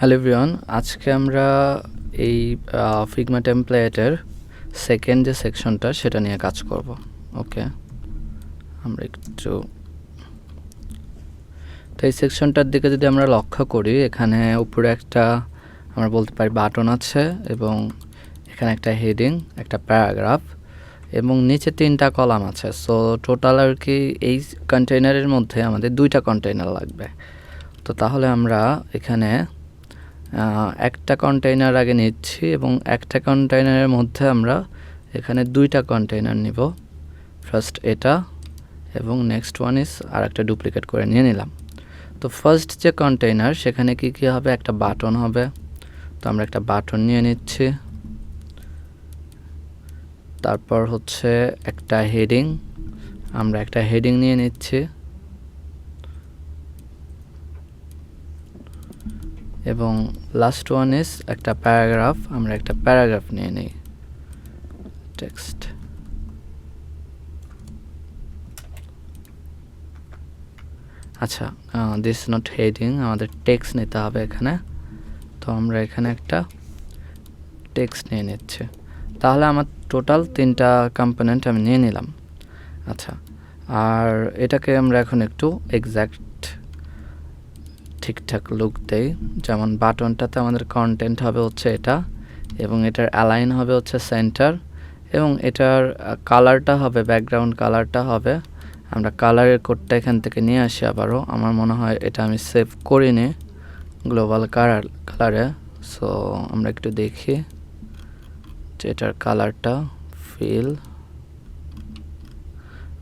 Hello everyone, আজকে আমরা এই ফিগমা টেমপ্লেটের সেকেন্ড যে সেকশনটা সেটা নিয়ে কাজ করব ওকে আমরা একটু, তো এই সেকশনটার দিকে যদি আমরা লক্ষ্য করি, এখানে উপরে একটা, আমরা বলতে পারি বাটন আছে এবং এখানে একটা হেডিং একটা প্যারাগ্রাফ এবং নিচে তিনটা কলাম আছে। সো টোটাল আর কি এই কন্টেইনারের মধ্যে আমাদের দুইটা কন্টেইনার লাগবে। তো তাহলে আমরা এখানে একটা কন্টেইনার আগে নিচ্ছি এবং একটা কন্টেইনারের মধ্যে আমরা এখানে দুইটা কন্টেইনার নিব। ফার্স্ট এটা এবং নেক্সট ওয়ান ইজ আর একটা ডুপ্লিকেট করে নিয়ে নিলাম। তো ফার্স্ট যে কন্টেইনার সেখানে কি কি হবে? একটা বাটন হবে। তো আমরা একটা বাটন নিয়ে নিচ্ছি। তারপর হচ্ছে একটা হেডিং আমরা একটা হেডিং নিয়ে নিচ্ছি। এবং লাস্ট ওয়ান ইজ একটা প্যারাগ্রাফ আমরা একটা প্যারাগ্রাফ নিয়ে নিই। টেক্সট আচ্ছা দিস নট হেডিং আমাদের টেক্সট নিতে হবে এখানে। তো আমরা এখানে একটা টেক্সট নিয়ে নিচ্ছি। তাহলে আমার টোটাল তিনটা কম্পোনেন্ট আমি নিয়ে নিলাম। আচ্ছা আর এটাকে আমরা এখন একটু এক্স্যাক্ট ঠিকঠাক লুক দেই। যেমন বাটনটাতে আমাদের কন্টেন্ট হবে হচ্ছে এটা এবং এটার অ্যালাইন হবে হচ্ছে সেন্টার এবং এটার কালারটা হবে ব্যাকগ্রাউন্ড কালারটা হবে। আমরা কালারের কোডটা এখান থেকে নিয়ে আসি আবারও। আমার মনে হয় এটা আমি সেভ করিনি গ্লোবাল কালার কালারে সো আমরা একটু দেখি যে এটার কালারটা ফিল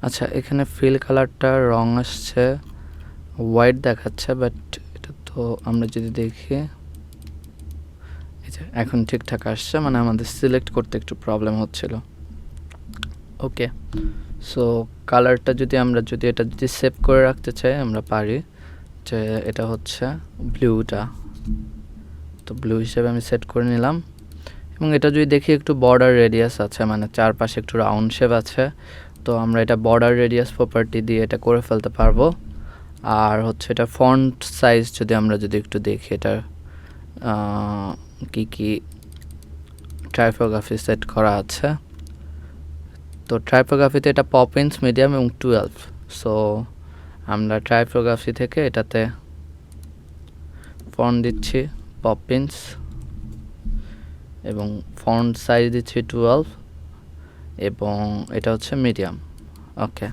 আচ্ছা এখানে ফিল কালারটা রং আসছে হোয়াইট দেখাচ্ছে বাট তো আমরা যদি দেখি এখন ঠিকঠাক আসছে মানে আমাদের সিলেক্ট করতে একটু প্রবলেম হচ্ছিল। ওকে সো কালারটা যদি আমরা যদি এটা যদি সেভ করে রাখতে চাই, আমরা পারি যে এটা হচ্ছে ব্লুটা তো ব্লু হিসেবে আমি সেট করে নিলাম। এবং এটা যদি দেখি একটু বর্ডার রেডিয়াস আছে মানে চারপাশে একটু রাউন্ড শেপ আছে, তো আমরা এটা বর্ডার রেডিয়াস প্রপার্টি দিয়ে এটা করে ফেলতে পারব। আর হচ্ছে এটা ফন্ট সাইজ যদি আমরা যদি একটু দেখি আহ, কি কি ট্রাইফোগ্রাফি সেট করা আছে। তো ট্রাইপোগ্রাফিতে এটা পপিন্স মিডিয়াম এবং টুয়েলভ সো আমরা ট্রাইপোগ্রাফি থেকে এটাতে ফন্ট দিচ্ছি পপিন্স এবং ফন্ট সাইজ দিচ্ছি টুয়েলভ এবং এটা হচ্ছে medium okay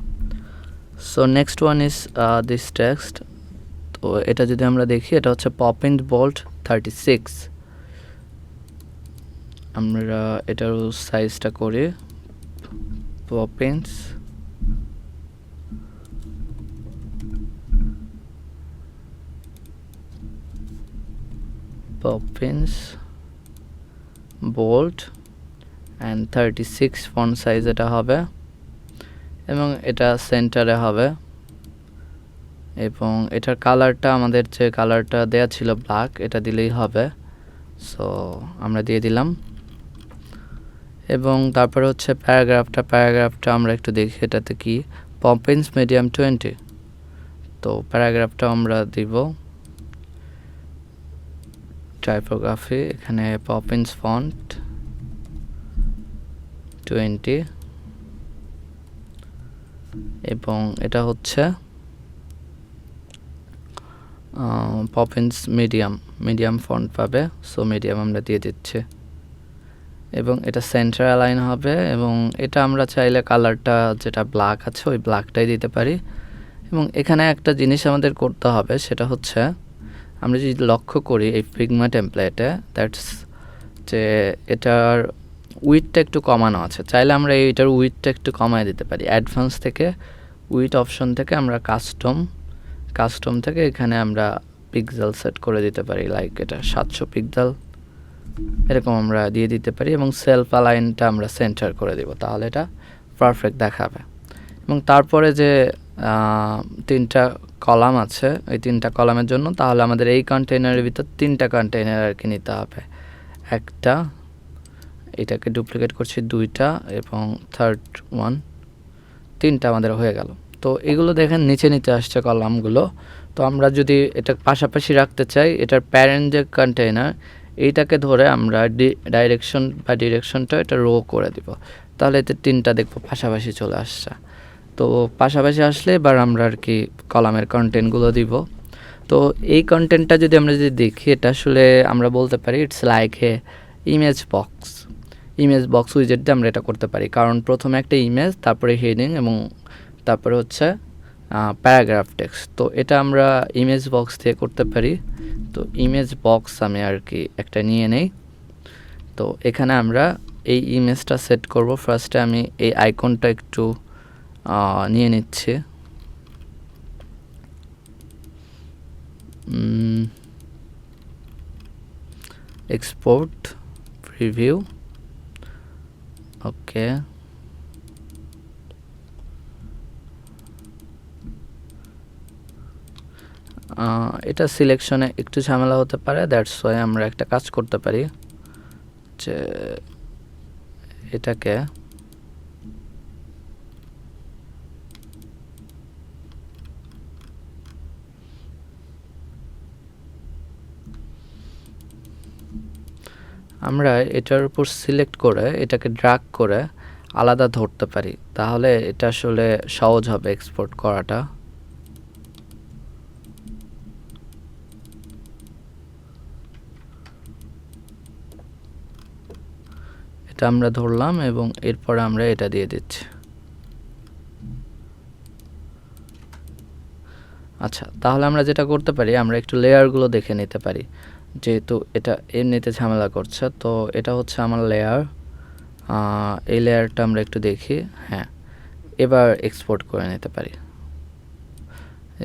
so next one is this text তো এটা যদি আমরা দেখি, এটা হচ্ছে পপিন্স বোল্ট থার্টি সিক্স আমরা এটার সাইজটা করি। Poppins Poppins bold and thirty six font size এটা হবে। এবং এটা সেন্টারে হবে। এবং এটার কালারটা আমাদের যে কালারটা দেয়া ছিল ব্ল্যাক এটা দিলেই হবে। সো আমরা দিয়ে দিলাম। এবং তারপরে হচ্ছে প্যারাগ্রাফটা প্যারাগ্রাফটা আমরা একটু দেখি এটাতে কি। পম্পেন্স মিডিয়াম টোয়েন্টি তো প্যারাগ্রাফটা আমরা দিব। টাইপোগ্রাফি এখানে পপিন্স ফন্ট টোয়েন্টি এবং এটা হচ্ছে পপিন্স মিডিয়াম মিডিয়াম ফন্ট পাবে সো মিডিয়াম আমরা দিয়ে দিচ্ছি। এবং এটা সেন্টার অ্যালাইন হবে, এবং এটা আমরা চাইলে কালারটা যেটা ব্ল্যাক আছে, ওই ব্ল্যাকটাই দিতে পারি। এবং এখানে একটা জিনিস আমাদের করতে হবে, সেটা হচ্ছে, আমরা যদি লক্ষ্য করি এই ফিগমা টেমপ্লেটে দ্যাটস যে এটার উইথটা একটু কমানো আছে। চাইলে আমরা এইটার উইথটা একটু কমায় দিতে পারি। অ্যাডভান্স থেকে উইথ অপশন থেকে আমরা কাস্টম কাস্টম থেকে এখানে আমরা পিক্সেল সেট করে দিতে পারি। লাইক এটা সাতশো পিক্সেল এরকম আমরা দিয়ে দিতে পারি এবং সেলফ অ্যালাইনটা আমরা সেন্টার করে দেব। তাহলে এটা পারফেক্ট দেখাবে। এবং তারপরে যে তিনটা কলাম আছে, এই তিনটা কলামের জন্য তাহলে আমাদের এই কন্টেইনারের ভিতর তিনটা কন্টেইনার আর কি নিতে হবে। একটা এটাকে ডুপ্লিকেট করছি দুইটা এবং থার্ড ওয়ান তিনটা আমাদের হয়ে গেল। তো এগুলো দেখেন নিচে নিচে আসছে কলামগুলো। তো আমরা যদি এটা পাশাপাশি রাখতে চাই, এটার প্যারেন্ট যে কন্টেইনার এইটাকে ধরে আমরা ডি ডাইরেকশন বা ডিরেকশনটা এটা রো করে দিব। তাহলে এতে তিনটা দেখব পাশাপাশি চলে আসছে। তো পাশাপাশি আসলে এবার আমরা আর কি কলামের কন্টেন্টগুলো দিব। তো এই কন্টেন্টটা যদি আমরা যদি দেখি, এটা আসলে আমরা বলতে পারি it's like a image box image box উইজেট দিয়ে আমরা এটা করতে পারি। কারণ প্রথমে একটা ইমেজ তারপরে হেডিং এবং তারপরে হচ্ছে প্যারাগ্রাফ টেক্সট তো এটা আমরা ইমেজ বক্স দিয়ে করতে পারি। তো ইমেজ বক্স আমি আর কি একটা নিয়ে নেই। তো এখানে আমরা এই ইমেজটা সেট করব। ফার্স্টে আমি এই আইকনটা একটু নিয়ে নিচ্ছি। এক্সপোর্ট প্রিভিউ ওকে এটা সিলেকশনে একটু ঝামেলা হতে পারে দ্যাটস ওয়াই আমরা একটা কাজ করতে পারি যে এটাকে আমরা এটার উপর সিলেক্ট করে এটাকে ড্রাগ করে আলাদা ধরতে পারি। তাহলে এটা আসলে সহজ হবে এক্সপোর্ট করাটা। এটা আমরা ধরলাম এবং এরপরে আমরা এটা দিয়ে দিচ্ছি। আচ্ছা তাহলে আমরা যেটা করতে পারি, আমরা একটু লেয়ারগুলো দেখে নিতে পারি। যেহেতু এটা এমনিতে ঝামেলা করছে, তো এটা হচ্ছে আমার লেয়ার এই লেয়ারটা আমরা একটু দেখি হ্যাঁ। এবার এক্সপোর্ট করে নিতে পারি।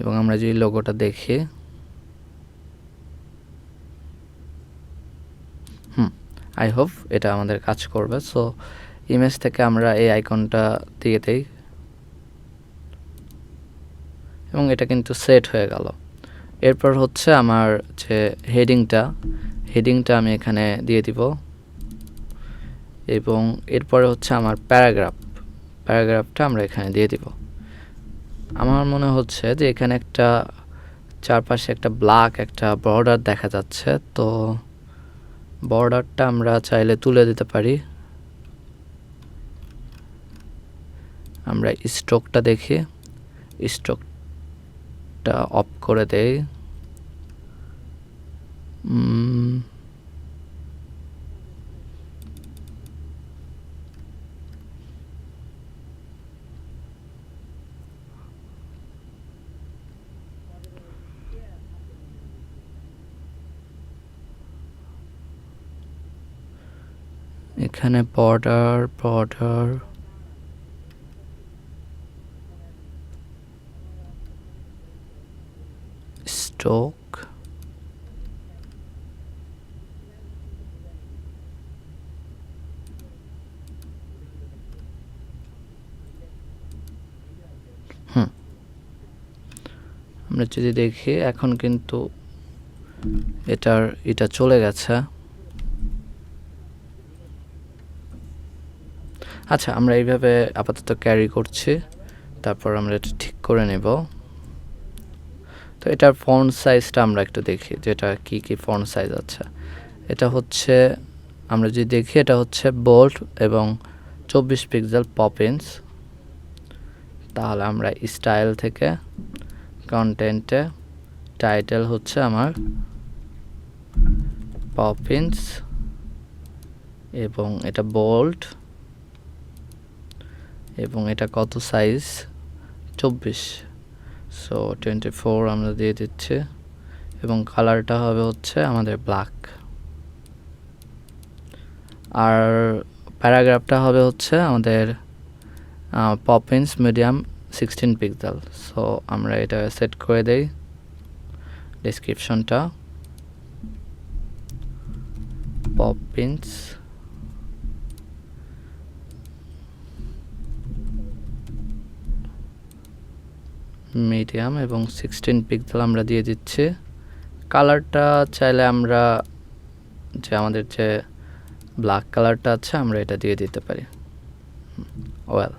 এবং আমরা যদি লোগোটা দেখি, হুম আই হোপ এটা আমাদের কাজ করবে। সো ইমেজ থেকে আমরা এই আইকনটা দিয়ে দেই। এবং এটা কিন্তু সেট হয়ে গেল। এরপর হচ্ছে আমার যে হেডিংটা হেডিংটা আমি এখানে দিয়ে দিব। এবং এরপরে হচ্ছে আমার প্যারাগ্রাফ প্যারাগ্রাফটা আমরা এখানে দিয়ে দিব। আমার মনে হচ্ছে যে এখানে একটা চারপাশে একটা ব্ল্যাক একটা বর্ডার দেখা যাচ্ছে। তো বর্ডারটা আমরা চাইলে তুলে দিতে পারি। আমরা স্ট্রোকটা দেখি। স্ট্রোকটা অফ করে উম, এখানে বর্ডার বর্ডার স্ট্রোক হুম। আমরা যদি দেখি, এখন কিন্তু এটার, এটা চলে গেছে। আচ্ছা আমরা এইভাবে আপাতত ক্যারি করছি। তারপর আমরা এটা ঠিক করে নেব। তো এটার ফন্ট সাইজটা আমরা একটু দেখি যেটা কি কি ফন্ট সাইজ আছে। এটা হচ্ছে, আমরা যদি দেখি, এটা হচ্ছে বোল্ট এবং চব্বিশ পিক্সেল পপিন্স তাহলে আমরা স্টাইল থেকে কন্টেন্টে টাইটেল হচ্ছে আমার পপিন্স এবং এটা বোল্ট এবং এটা কত সাইজ চব্বিশ। সো টোয়েন্টি ফোর আমরা দিয়ে দিচ্ছি। এবং কালারটা হবে হচ্ছে আমাদের ব্ল্যাক আর প্যারাগ্রাফটা হবে হচ্ছে আমাদের Poppins medium sixteen pixel so আমরা এটা সেট করে দেই ডিসক্রিপশনটা পপিন্স মিডিয়াম এবং সিক্সটিন পিক্সেল আমরা দিয়ে দিচ্ছি। কালারটা চাইলে আমরা যে আমাদের যে ব্ল্যাক কালারটা আছে, আমরা এটা দিয়ে দিতে পারি। ওয়েল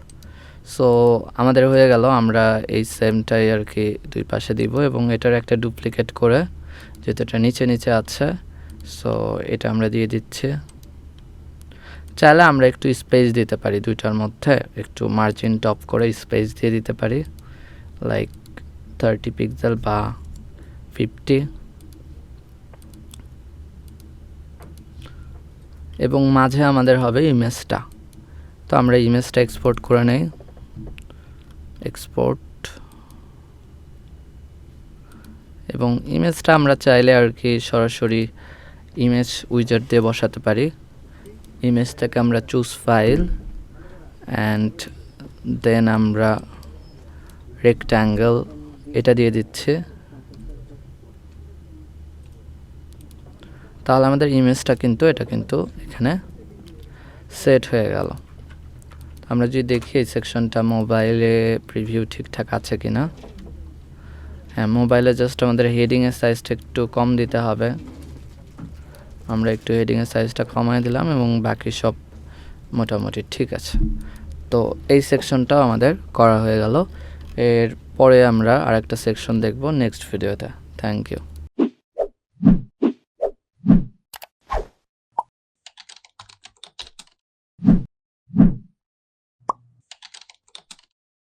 সো আমাদের হয়ে গেল, আমরা এই সেমটাই আর কি দুই পাশে দিব এবং এটার একটা ডুপ্লিকেট করে এটা নিচে নিচে আছে সো এটা আমরা দিয়ে দিচ্ছি। চাইলে আমরা একটু স্পেস দিতে পারি দুইটার মধ্যে, একটু মার্জিন টপ করে স্পেস দিয়ে দিতে পারি। লাইক থার্টি পিক্সেল বা ফিফটি এবং মাঝে আমাদের হবে ইমেজটা। তো আমরা ইমেজটা এক্সপোর্ট করে নেই। এক্সপোর্ট এবং ইমেজটা আমরা চাইলে আর কি সরাসরি ইমেজ উইজার দিয়ে বসাতে পারি। ইমেজটাকে আমরা চুজ ফাইল অ্যান্ড দেন আমরা রেক্ট্যাঙ্গেল এটা দিয়ে দিচ্ছি। তাহলে আমাদের ইমেজটা কিন্তু, এটা কিন্তু এখানে সেট হয়ে গেল। আমরা যদি দেখি এই সেকশনটা মোবাইলে প্রিভিউ ঠিকঠাক আছে কি না হ্যাঁ মোবাইলে জাস্ট আমাদের হেডিংয়ের সাইজটা একটু কম দিতে হবে। আমরা একটু হেডিংয়ের সাইজটা কমায় দিলাম এবং বাকি সব মোটামুটি ঠিক আছে। তো এই সেকশনটাও আমাদের করা হয়ে গেল। এর পরে আমরা আরেকটা সেকশন দেখব নেক্সট ভিডিওতে থ্যাংক ইউ